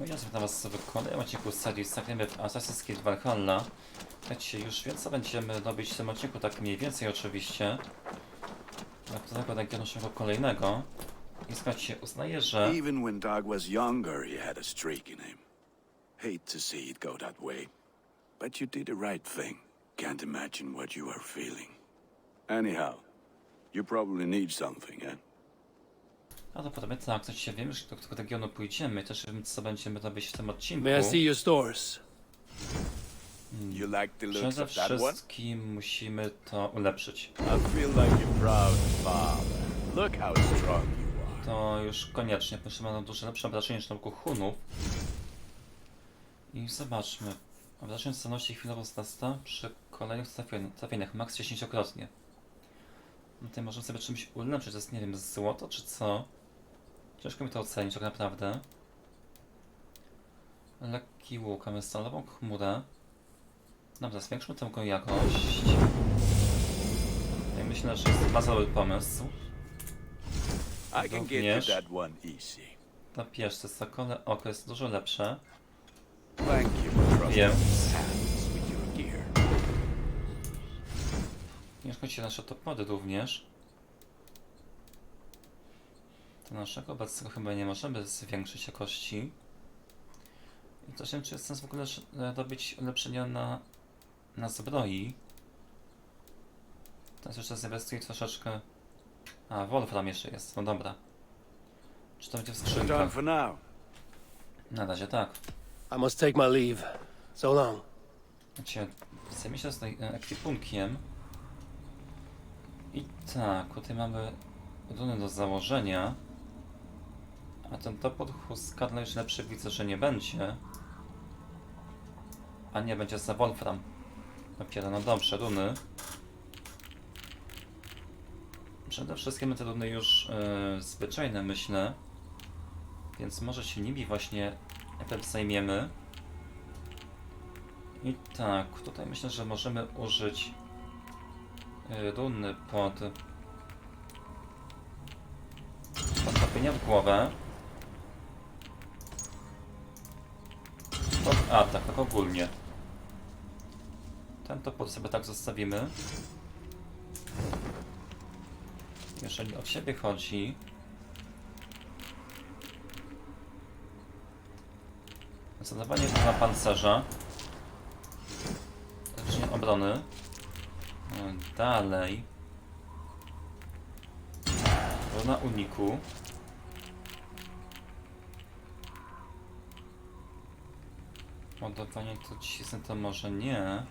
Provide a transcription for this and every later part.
Ja witam was w kolejnym odcinku serii Zagramy w Assassin's Creed Valhalla. Słuchajcie, już co będziemy robić w tym odcinku, tak mniej więcej oczywiście. Dla którego regionu naszego kolejnego. I słuchajcie, uznaję, że... Even when Doug was younger, he had a streak in him. Hate to see it go that way. But you did the right thing. Can't imagine what you are feeling. Anyhow, you probably need something, eh? A to podobnie tak, słuchajcie, wiem już do którego regionu pójdziemy, też wiem co będziemy robić w tym odcinku. May I see your stores? You like the looks Przede of that one? wszystkim musimy to ulepszyć. I feel like a proud father. Look how strong you are. To już koniecznie, ponieważ ma dużo lepsze obrażenie niż nauku Hunów. I zobaczmy. Obrażenie stanowności chwilowo wzrasta przy kolejnych trafień- trafieniach, max 10-krotnie. No tutaj możemy sobie czymś ulepszyć, to jest nie wiem, złoto czy co? Ciężko mi to ocenić tak naprawdę. Lekki łuk, mamy stalową chmurę. Dobra, zwiększmy tę go jakość. Ja myślę, że jest to bardzo dobry pomysł. Również. Na pierwsze sokole oko jest dużo lepsze. Wiem. Nie szkodzi nasze topory również. Do naszego obecnego chyba nie możemy zwiększyć jakości. I to się czy jest sens w ogóle e, robić ulepszenia na, na zbroi. Teraz jeszcze zainwestuję troszeczkę. A, Wolfram jeszcze jest, no dobra. Czy to będzie w Done skrzynkach? for now. Na razie tak. I must take my leave. So long. Zajmie się tutaj e, ekwipunkiem. I tak, tutaj mamy runy do założenia. A ten topór Huskarla już lepszy widzę, że nie będzie. A nie, będzie za Wolfram. Dopiero, no dobrze, runy. Przede wszystkim te runy już e, zwyczajne, myślę. Więc może się nimi właśnie najpierw zajmiemy. I tak, tutaj myślę, że możemy użyć y, runy pod podtopienia w głowę. Pod atak, tak ogólnie. Ten topór sobie tak zostawimy. Jeżeli o siebie chodzi, zadawanie na pancerza. Znacznie obrony. Dalej. Runa uniku. Ładowanie trucizny to może nie.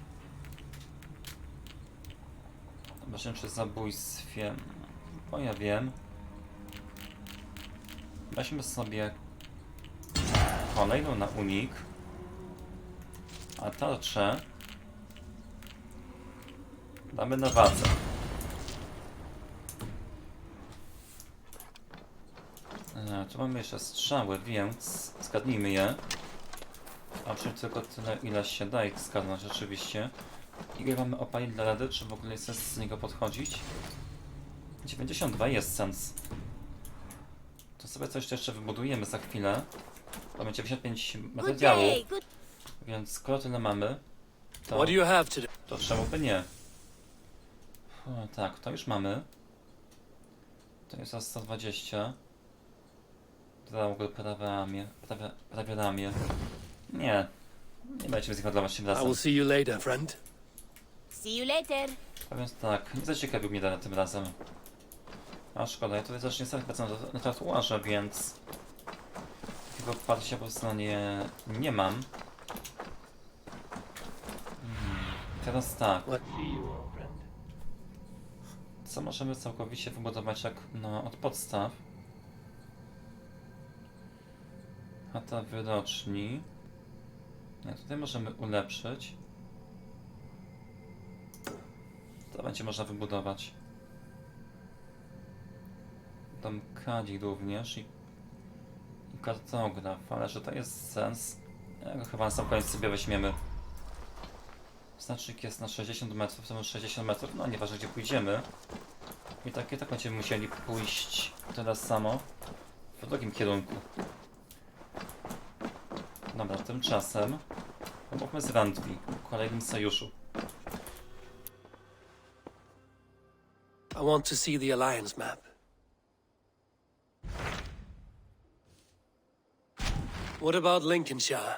Zobaczymy przy zabójstwie. Bo ja wiem. Weźmy sobie kolejną na unik. A tarczę damy na wadze. E, tu mamy jeszcze strzały, więc zgadnijmy je. A przy czym tylko tyle, ile się da ich zgadnąć rzeczywiście. Ile mamy opali dla rady, czy w ogóle jest sens z niego podchodzić? 92 jest sens. To sobie coś jeszcze wybudujemy za chwilę. Mamy 95 Good materiału, day, good więc skoro tyle mamy, to... What do you have today? To czemu by nie? O, tak, to już mamy. To jest za 120. Draugo prawe ramię. Prawie, prawie ramię. Nie. Nie będziemy z nich handlować tym I razem. will see you later, friend. See you later. A więc tak, nie zaciekawił mnie dane tym razem. A szkoda, ja tutaj też niestety pracuję na, na tatuaże, więc... Takiego parcia po prostu nie, nie mam. Hmm. Teraz tak. What? Co możemy całkowicie wybudować jak no, od podstaw? Chata wyroczni. Tutaj możemy ulepszyć. To będzie można wybudować. Dom kadzi również i, i kartograf, ale że to jest sens. Ja chyba na sam koniec sobie weźmiemy. Znacznik jest na 60 metrów, to mamy 60 metrów, no nieważne gdzie pójdziemy. I tak i tak będziemy musieli pójść teraz samo w drugim kierunku. Dobra, tymczasem pomóżmy z Randwi, kolejnym sojuszu. I want to see the Alliance map. What about Lincolnshire?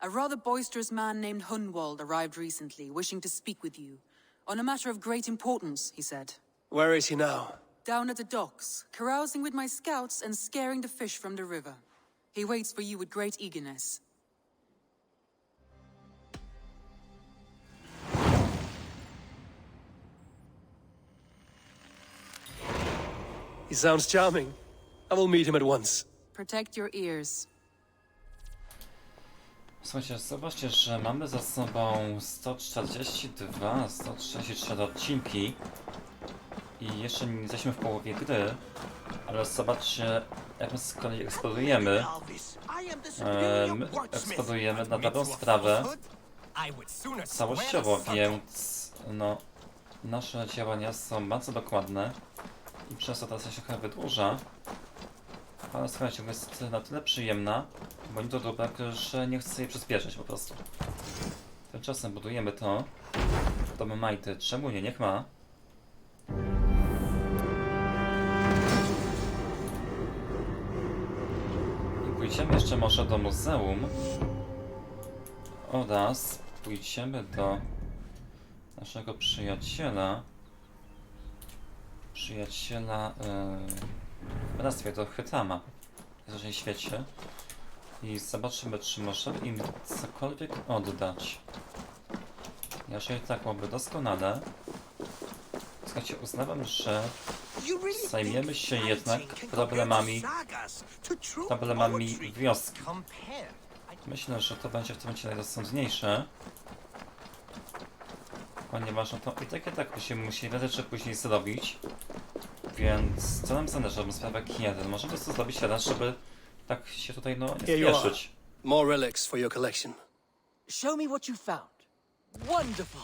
A rather boisterous man named Hunwald arrived recently, wishing to speak with you. On a matter of great importance, he said. Where is he now? Down at the docks, carousing with my scouts and scaring the fish from the river. He waits for you with great eagerness. He sounds charming. I will meet him at once. Protect your ears. Słuchajcie, zobaczcie, że mamy za sobą 142, 134 odcinki i jeszcze nie jesteśmy w połowie gry, ale zobaczcie, jak my z kolei eksplorujemy. E, my eksplorujemy na dobrą sprawę całościowo, więc no, nasze działania są bardzo dokładne i przez to ta się trochę wydłuża. Ale słuchajcie, jest na tyle przyjemna, bo nie to dobrak, że nie chcę jej przyspieszyć po prostu. Tymczasem budujemy to. Domy Majty, czemu nie? Niech ma. I pójdziemy jeszcze może do muzeum. Oraz pójdziemy do naszego przyjaciela. Przyjaciela yy, w nazwie to Hytama w naszej świecie. I zobaczymy, czy możemy im cokolwiek oddać. Jeżeli tak, byłoby doskonale. Słuchajcie, uznawam, że zajmiemy się jednak problemami, problemami wioski. Myślę, że to będzie w tym momencie najrozsądniejsze. Ponieważ no to i tak i tak będziemy musieli prędzej czy później zrobić. Więc co nam zależy, żebym sprawę kiedy? Możemy to zrobić teraz, żeby tak się tutaj no nie spieszyć. More relics for your collection. Show me what you found. Wonderful.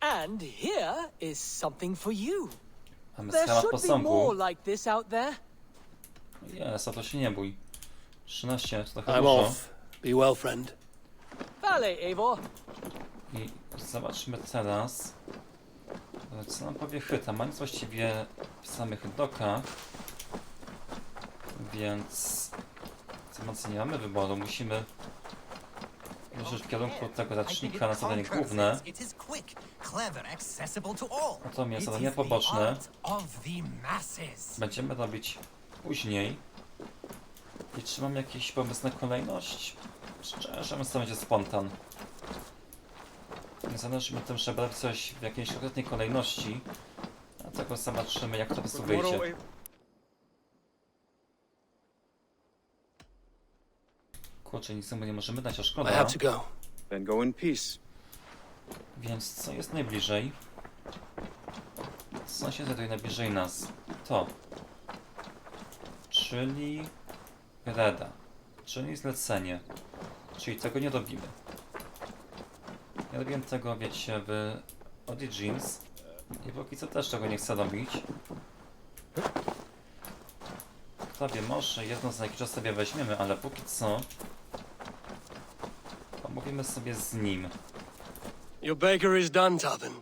And here is something for you. Mamy There schemat should be posągu. more like this out there. Jest, a to się nie bój. 13 to trochę I'm dużo. off. Be well, friend. Vale, Eivor. I zobaczmy teraz, co nam powie Hyta. Ma nic właściwie w samych dokach, więc co nie mamy wyboru. Musimy ruszyć w kierunku tego racznika na zadanie główne. Natomiast zadania poboczne będziemy robić później. I czy mam jakiś pomysł na kolejność? Szczerze to będzie spontan. Mi tym, żeby robić coś w jakiejś konkretnej kolejności. A tego zobaczymy, jak to po prostu wyjdzie. Kurczę, nic mu nie możemy dać, a I szkoda. have to go. Then go in peace. Więc co jest najbliżej? Co się znajduje najbliżej nas? To. Czyli Reda. Czyli zlecenie. Czyli tego nie robimy. Nie robiłem tego, wiecie, w Origins. I póki co też tego nie chcę robić. Kto wie, może jedno za jakiś czas sobie weźmiemy, ale póki co... Pomówimy sobie z nim. Your baker is done, Tobin.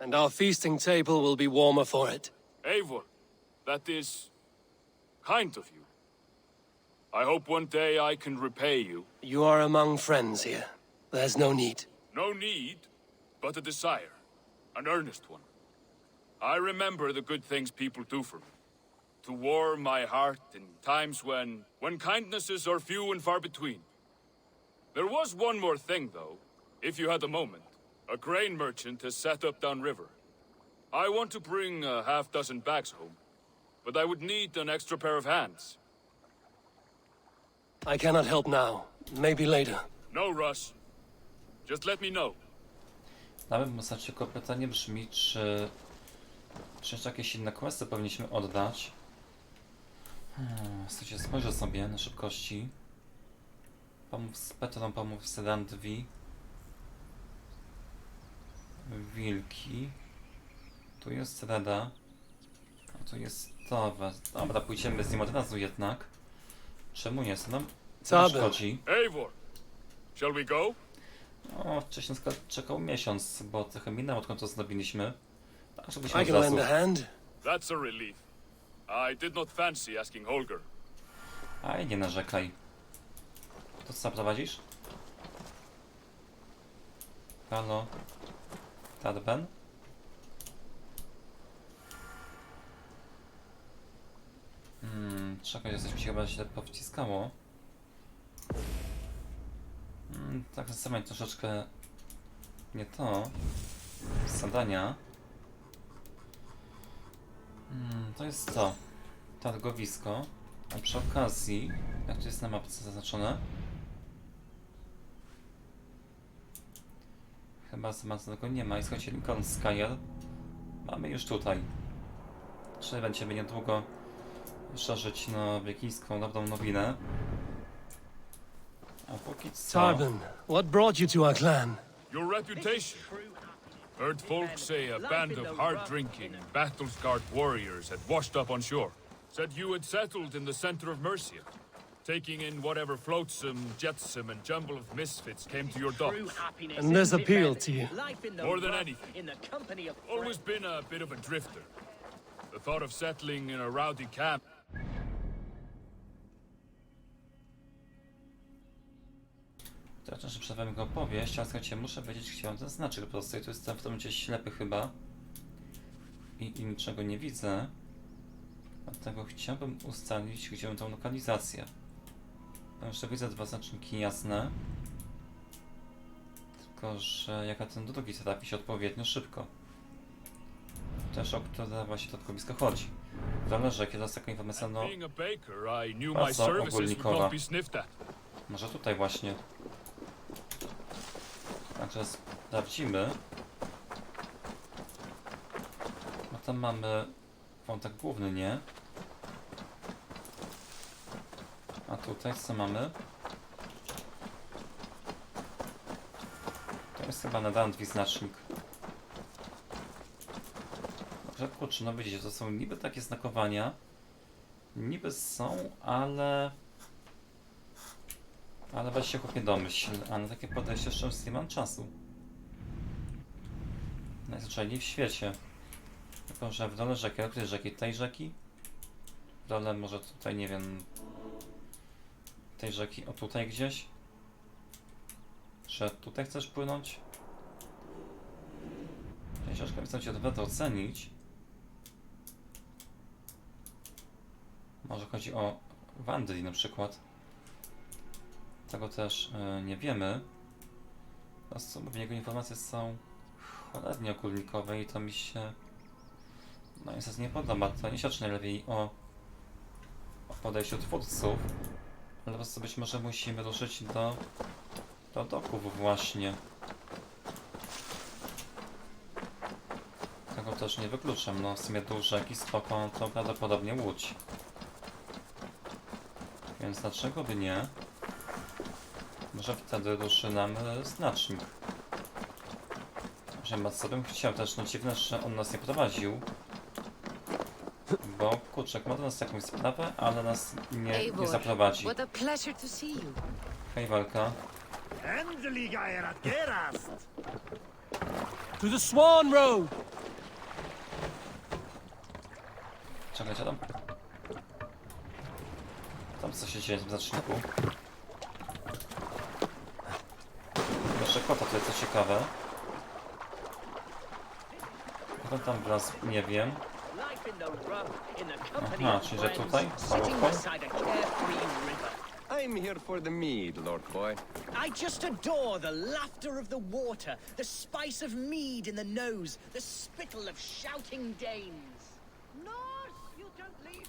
And our feasting table will be warmer for it. Eivor, that is kind of you. I hope one day I can repay you. You are among friends here. There's no need. No need, but a desire. An earnest one. I remember the good things people do for me. To warm my heart in times when when kindnesses are few and far between. There was one more thing though, if you had a moment. A grain merchant has set up downriver. I want to bring a half dozen bags home, but I would need an extra pair of hands. I cannot help now. Maybe later. No rush. Just let me know. Nawet w zasadzie tylko pytanie brzmi, czy, czy jeszcze jakieś inne questy powinniśmy oddać? Hmm, słuchajcie, spojrzę sobie na szybkości. Pomów z Petrą, pomów z Randwi. Wilki. Tu jest Reda. A tu jest Towe. Dobra, pójdziemy z nim od razu jednak. Czemu nie? Co nam co nam szkodzi? Eivor, Shall we go? O, wcześniej czekał miesiąc, bo trochę minęło odkąd to zrobiliśmy. Tak, żebyśmy I od can lend a hand. That's a relief. I did not fancy asking Holger. Aj, nie narzekaj. To co prowadzisz? Halo? Tarben? Hmm, czekaj, coś mi się chyba źle powciskało. Hmm, tak zastanawiam troszeczkę nie to. Zadania. Hmm, to jest to. Targowisko. A przy okazji, jak to jest na mapce zaznaczone? Chyba zamazanego nie ma. I słuchajcie, Lincoln Skyer mamy już tutaj. Czy będziemy niedługo szerzyć na wikińską dobrą nowinę? A póki co... Tarban, what brought you to our clan? Your reputation. Heard folk say a band of hard-drinking, battle-scarred warriors had washed up on shore. Said you had settled in the center of Mercia, taking in whatever flotsam, jetsam, and jumble of misfits came to your docks. And this appealed to you? More than anything. Always been a bit of a drifter. The thought of settling in a rowdy camp To znaczy, że przerwałem jego opowieść, ale słuchajcie, muszę wiedzieć, on ten znaczek po prostu. I tu jestem w tym momencie ślepy chyba. I, I niczego nie widzę. Dlatego chciałbym ustalić, gdzie mam tą lokalizację. Tam jeszcze widzę dwa znaczniki jasne. Tylko, że jak na ten drugi trafi się odpowiednio szybko. Też o które właśnie to targowisko chodzi. Zależy, kiedy jest taka informacja, no Being a baker, I knew A my co services would ogólnikowa? Może tutaj właśnie. Także sprawdzimy. No tam mamy wątek główny, nie? A tutaj co mamy? To jest chyba na Dandwi znacznik. Dobrze, kurczę, no widzicie, to są niby takie znakowania. Niby są, ale... Ale weź się chłopie domyśl, a na takie podejście jeszcze nie mam czasu. Najzwyczajniej w świecie. Tylko, że w dole rzeki, ale której rzeki? Tej rzeki? W dole może tutaj, nie wiem... Tej rzeki, o tutaj gdzieś? Że tutaj chcesz płynąć? Ciężko mi cię to ocenić. Może chodzi o Wandli na przykład. Tego też e, nie wiemy. Natomiast jego informacje są cholernie ogólnikowe i to mi się no niestety nie podoba. To nie świadczy najlepiej o, o podejściu twórców, ale po prostu być może musimy ruszyć do, do doków właśnie. Tego też nie wykluczam. No w sumie duże jakiś spoko to prawdopodobnie łódź. Więc dlaczego by nie? Może wtedy ruszy nam znacznik. Że bardzo bym chciał też, no dziwne, że on nas nie prowadził. Bo kurczak ma do nas jakąś sprawę, ale nas nie, nie zaprowadzi. Hej walka. To the Swan Road! Czekajcie tam. Tam co się dzieje w tym zaczniku. Jeszcze kota tutaj co ciekawe. On tam wlazł, nie wiem. Aha, czyli że tutaj? I'm here for the mead, Lord Boy. I just adore the laughter of the water, the spice of mead in the nose, the spittle of shouting Danes. Nurse, you don't leave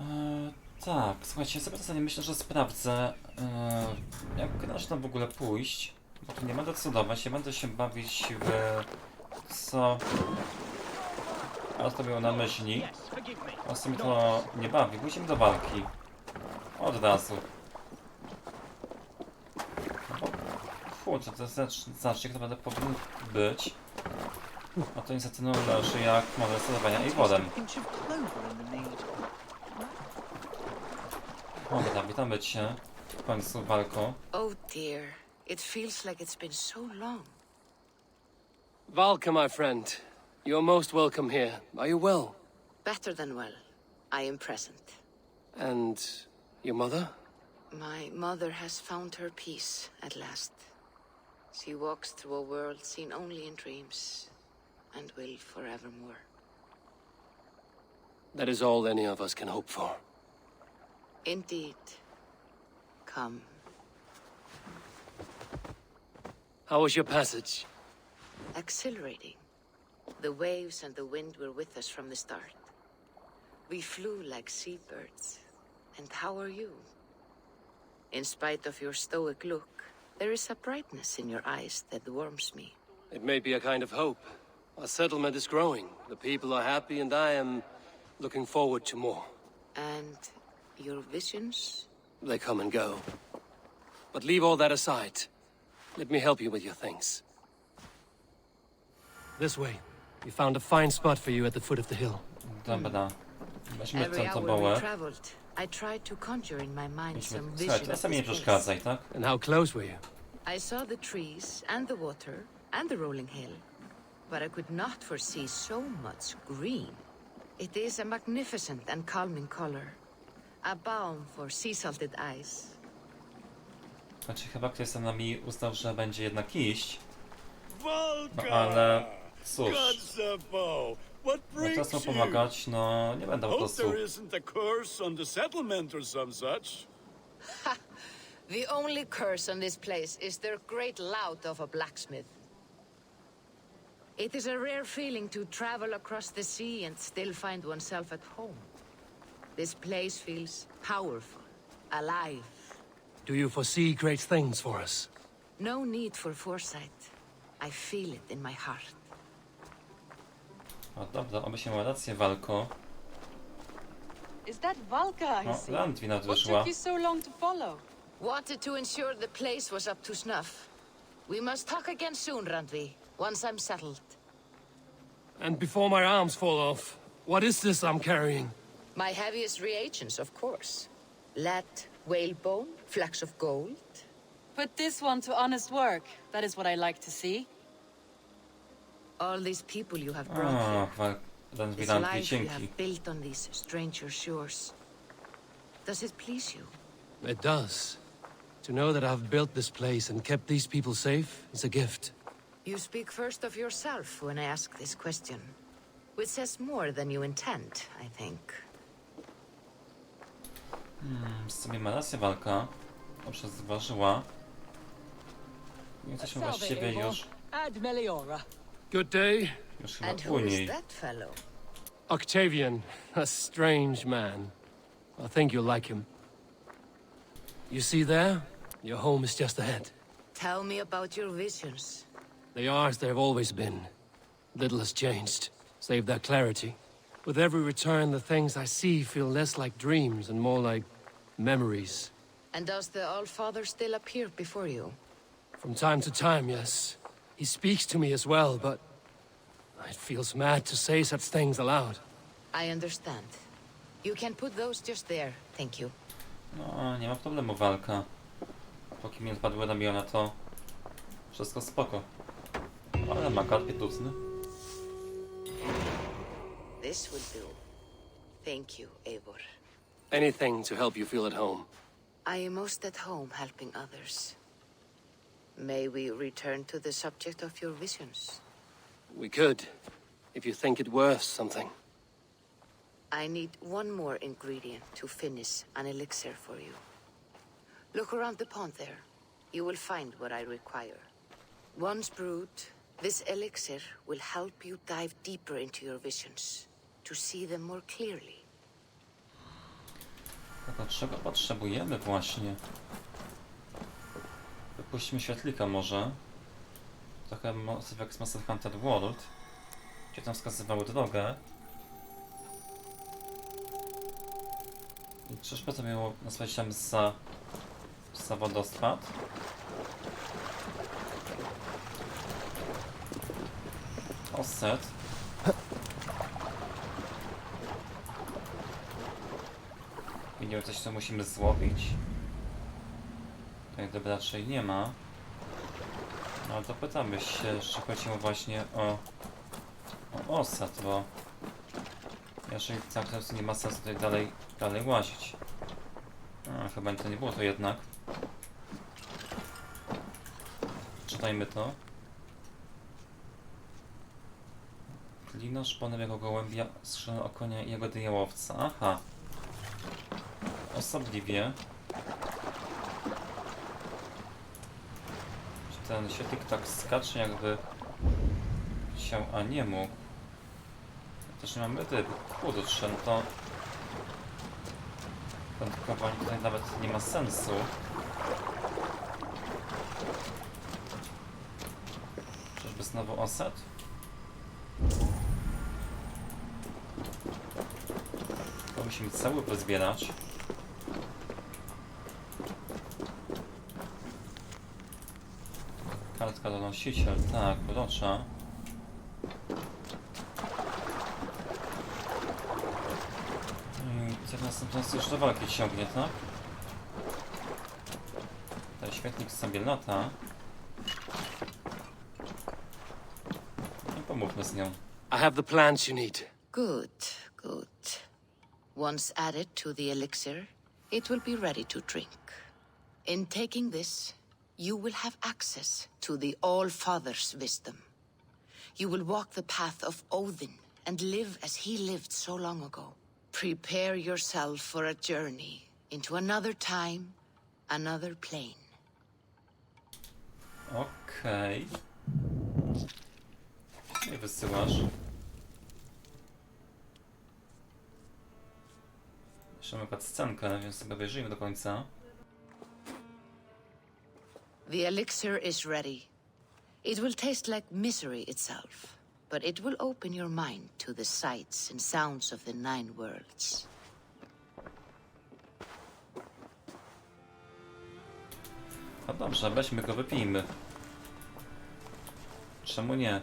Eee, tak, słuchajcie, sobie czasami myślę, że sprawdzę, eee, jak tam w ogóle pójść, bo tu nie będę decydować, nie będę się bawić w co ale to miał na myśli. Po prostu mnie to nie bawi, pójdziemy do walki. Od razu. No kurczę, to zacz- znacznik naprawdę powinien być. A to niestety no leży jak model sterowania i wodem. Oh, Dobra, witamy cię. w końcu walko. Oh dear, it feels like it's been so long. Valka, my friend, you're most welcome here. Are you well? Better than well. I am present. And your mother? My mother has found her peace at last. She walks through a world seen only in dreams, and will forevermore. That is all any of us can hope for. Indeed. Come. How was your passage? Exhilarating. The waves and the wind were with us from the start. We flew like seabirds. And how are you? In spite of your stoic look, there is a brightness in your eyes that warms me. It may be a kind of hope. Our settlement is growing. The people are happy, and I am looking forward to more. And your visions? They come and go. But leave all that aside. Let me help you with your things. This way. We found a fine spot for you at the foot of the hill. Dobra. Weźmy Every tę hour we tobołę. traveled, I tried to conjure in my mind Weźmy... some Słuchaj, vision to of sam nie this place. przeszkadzaj, tak? And how close were you? I saw the trees and the water and the rolling hill, but I could not foresee so much green. It is a magnificent and calming color, a balm for sea-salted eyes. Znaczy chyba ktoś za nami uznał, że będzie jednak iść. No ale cóż, What no brings czas mu pomagać, no nie będę po Hope prostu. there isn't a curse on the settlement or some such. The only curse on this place is their great lout of a blacksmith. It is a rare feeling to travel across the sea and still find oneself at home. This place feels powerful, alive. Do you foresee great things for us? No need for foresight. I feel it in my heart. O dobra, oby się miała rację walko. Is that Valka I No, see? Landwi What nadwyżła. took you so long to follow? Wanted to ensure the place was up to snuff. We must talk again soon, Randvi, once I'm settled. And before my arms fall off, what is this I'm carrying? My heaviest reagents, of course. Lead, whalebone, flecks of gold. Put this one to honest work. That is what I like to see. All these people you have brought O, here. wal... Landwi, This life you have built on these stranger shores. Does it please you? It does. To know that I've built this place and kept these people safe is a gift. You speak first of yourself when I ask this question. Which says more than you intend, I think. Hmm, w sumie ma rację walka. Dobrze zważyła. I Jesteśmy właściwie już, And Meliora. Good day. już chyba And who u is niej. that fellow? Octavian, a strange man. I think you'll like him. You see there? Your home is just ahead. Tell me about your visions. They are as they've always been. Little has changed, save their clarity. With every return, the things I see feel less like dreams and more like memories. And does the Allfather still appear before you? From time to time, yes. He speaks to me as well, but... It feels mad to say such things aloud. I understand. You can put those just there, thank you. No, nie ma problemu walka. Póki mi odpadły ramiona, to wszystko spoko. Ale ma karpie tucny. This will do. Thank you, Eivor. Anything to help you feel at home. I am most at home helping others. May we return to the subject of your visions? We could, if you think it worth something. I need one more ingredient to finish an elixir for you. Look around the pond there. You will find what I require. Once brewed, this elixir will help you dive deeper into your visions, to see them more clearly. Tylko czego potrzebujemy właśnie? Wypuśćmy świetlika może. Trochę jak z Monster Hunter World. Gdzie tam wskazywały drogę. I czyżby to miało nazwać się za... za wodospad? Oset. Widział coś, co musimy złowić? Tutaj gdyby raczej nie ma. No to pytamy się, czy chodzi mu właśnie o, o osad, bo jeżeli to nie ma sensu tutaj dalej, dalej łazić. A, chyba to nie było to jednak. Czytajmy to. Klino szponem jego gołębia, skrzydłem o konia jego dyjałowca. Aha. Osobliwie. Czy ten świetlik tak skacze jakby się, a nie mógł. Też nie mamy ryb. Kurczę, no to... Wędkowanie tutaj nawet nie ma sensu. Czyżby znowu osad? To musimy cały pozbierać. Kartka donosiciel, tak, urocza. I co następny raz już do walki ciągnie, tak? Ten świetnik sobie lata. I pomówmy z nią. I have the plants you need. Good, good. Once added to the elixir, it will be ready to drink. In taking this, you will have access to the All Father's wisdom. You will walk the path of Odin and live as he lived so long ago. Prepare yourself for a journey into another time, another plane. Okej. Nie wysyłasz. Jeszcze mamy scenkę, więc sobie obejrzyjmy do końca. The elixir is ready. It will taste like misery itself, but it will open your mind to the sights and sounds of the Nine Worlds. No dobrze, weźmy go, wypijmy. Czemu nie?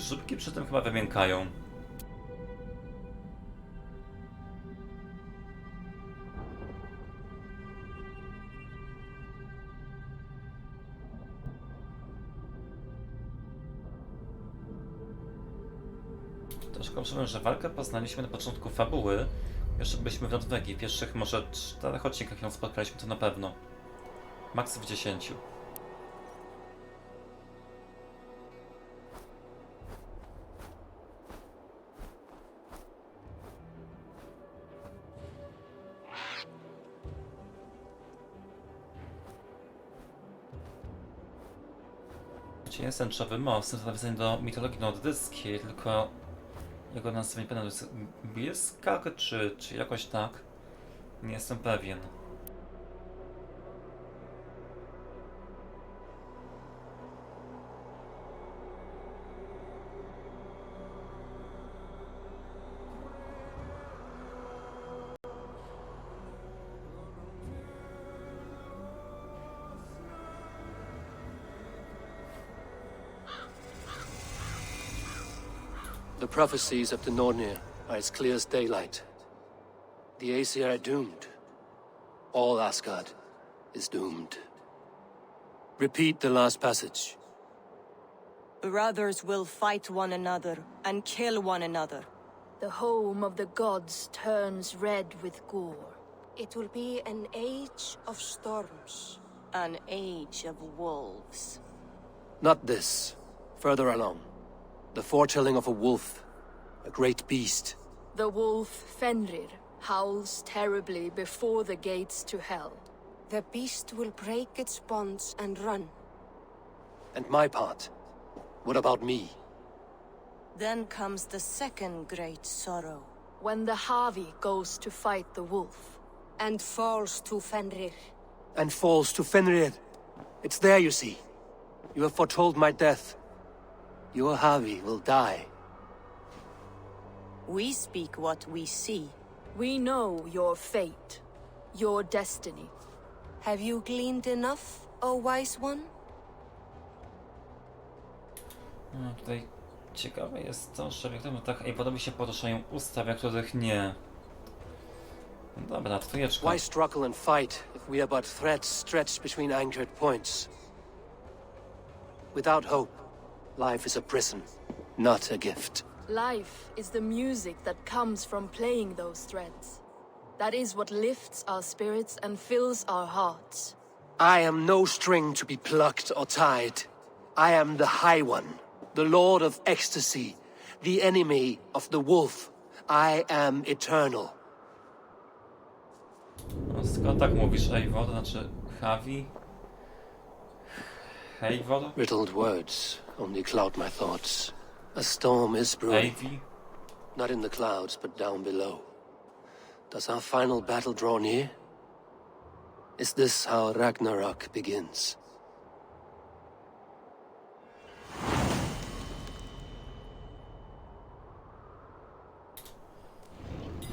Grzybki przy tym chyba wymiękają. Troszkę przypomnę, że walkę poznaliśmy na początku fabuły. Jeszcze byliśmy w Nordwegii. W pierwszych może czterech odcinkach ją spotkaliśmy to na pewno. Max w dziesięciu. Jest tęczowy most? To nawiązanie do mitologii nordyckiej, tylko jego nazwa nie pamiętam, to jest czy, czy jakoś tak? Nie jestem pewien. The prophecies of the Nornir are as clear as daylight. The Aesir are doomed. All Asgard is doomed. Repeat the last passage. Brothers will fight one another and kill one another. The home of the gods turns red with gore. It will be an age of storms. An age of wolves. Not this. Further along. The foretelling of a wolf. A great beast. The wolf Fenrir howls terribly before the gates to hell. The beast will break its bonds and run. And my part. What about me? Then comes the second great sorrow. When the Havi goes to fight the wolf. And falls to Fenrir. And falls to Fenrir. It's there, you see. You have foretold my death. Your Harvey will die. We speak what we see. We know your fate, your destiny. Have you gleaned enough, O wise one? No, tutaj ciekawe jest to, że jak gdyby tak podobnie się poruszają usta, w jak których nie. No dobra, trójeczka. Why struggle and fight if we are but threads stretched between anchored points? Without hope, life is a prison, not a gift. Life is the music that comes from playing those threads. That is what lifts our spirits and fills our hearts. I am no string to be plucked or tied. I am the High One, the Lord of Ecstasy, the enemy of the wolf. I am eternal. No, skoro tak mówisz, Eivor, to znaczy Javi? Eivor? Riddled words only cloud my thoughts. A storm is brewing. Eivy? Not in the clouds, but down below. Does our final battle draw near? Is this how Ragnarok begins?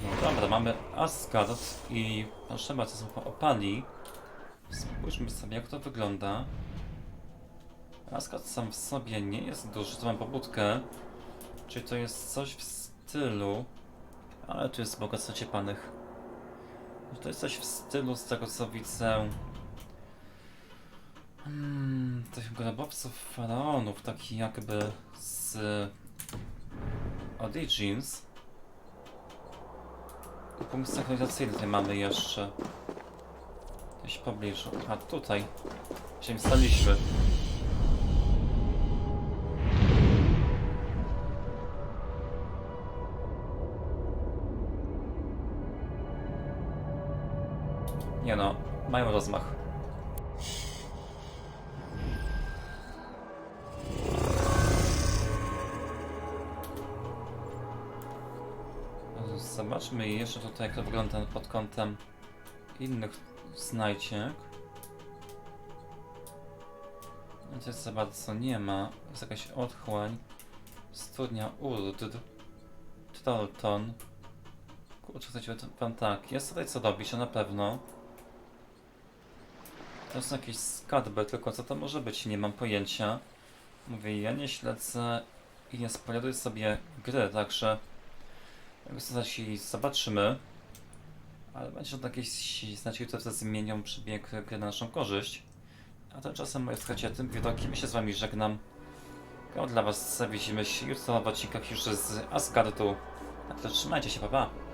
No dobra, mamy Asgard i proszę bardzo, są opali. Spójrzmy sobie, jak to wygląda. Asgard sam w sobie nie jest duży, to mam pobudkę. Czyli to jest coś w stylu... Ale tu jest bogactwo ciepanych. To jest coś w stylu, z tego co widzę... Hmm, tych grobowców faraonów, taki jakby z Origins. Punkt synchronizacyjny tutaj mamy jeszcze. Gdzieś pobliżu. A tutaj. Się staliśmy. Rozmach. Zobaczmy jeszcze tutaj, jak to wygląda pod kątem innych znajdziek. Gdzieś za bardzo nie ma. Jest jakaś otchłań. Studnia Urd. Trollton. Kurczę, chcecie wam tak. Jest tutaj co robić, na pewno. To są jakieś skadby, tylko co to może być, nie mam pojęcia. Mówię, ja nie śledzę i nie spoileruję sobie gry, także coś i zobaczymy. Ale będzie to jakieś znaczy, które zmienią przebieg gry na naszą korzyść. A tymczasem moje słuchajcie, tym widokiem się z wami żegnam. Dla was widzimy się jutro w odcinkach już z Asgardu. Także trzymajcie się, pa pa!